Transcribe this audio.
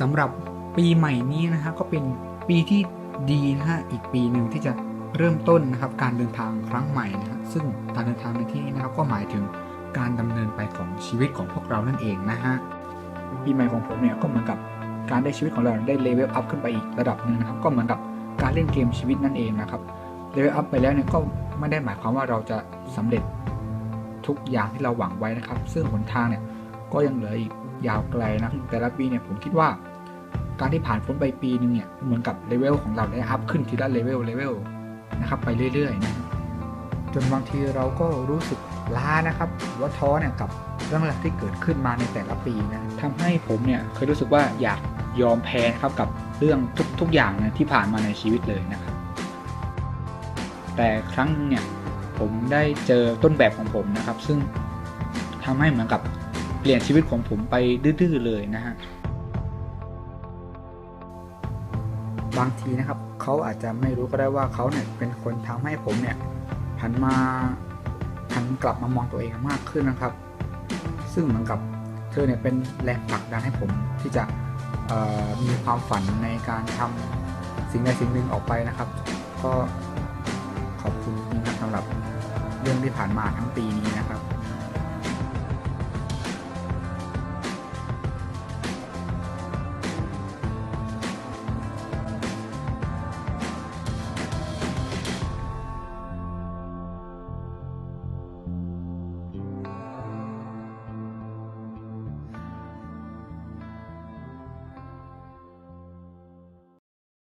สำหรับปีใหม่นี้นะฮะก็เป็นปีที่ดีนะฮะอีกปีหนึ่งที่จะเริ่มต้นนะครับการเดินทางครั้งใหม่นะฮะซึ่งการเดินทางในที่นี้นะครับก็หมายถึงการดำเนินไปของชีวิตของพวกเรานั่นเองนะฮะปีใหม่ของผมเนี่ยก็เหมือนกับการได้ชีวิตของเราได้เลเวลอัพขึ้นไปอีกระดับหนึ่งนะครับก็เหมือนกับการเล่นเกมชีวิตนั่นเองนะครับเลเวลอัพไปแล้วเนี่ยก็ไม่ได้หมายความว่าเราจะสำเร็จทุกอย่างที่เราหวังไว้นะครับ ซึ่งหนทางเนี่ยก็ยังเหลืออีก ยาวไกลนะแต่ละปีเนี่ยผมคิดว่าการที่ผ่านพ้นไปปีหนึ่งเนี่ยเหมือนกับเลเวลของเราได้อัพขึ้นทีละเลเวลเลเวลนะครับไปเรื่อยๆนะจนบางทีเราก็รู้สึกล้านะครับหรือว่าท้อเนี่ยกับเรื่องราวที่เกิดขึ้นมาในแต่ละปีนะทำให้ผมเนี่ยเคยรู้สึกว่าอยากยอมแพ้นะครับกับเรื่องทุกทุกอย่างนะที่ผ่านมาในชีวิตเลยนะครับ แต่ครั้งหนึงเนี่ยผมได้เจอต้นแบบของผมนะครับ ซึ่งทำให้เหมือนกับ เปลี่ยนชีวิตของผมไปดื้อๆเลยนะฮะบางทีนะครับเขาอาจจะไม่รู้ก็ได้ว่าเขาเนี่ยเป็นคนทำให้ผมเนี่ยหันมาหันกลับมามองตัวเองมากขึ้นนะครับ ซึ่งเหมือนกับเธอเนี่ยเป็นแรงผลักดันให้ผมที่จะมีความฝันในการทำสิ่งใดสิ่งหนึ่งออกไปนะครับ ก็ขอบคุณจริงๆครับสำหรับเรื่องที่ผ่านมาทั้งปีนี้นะครับ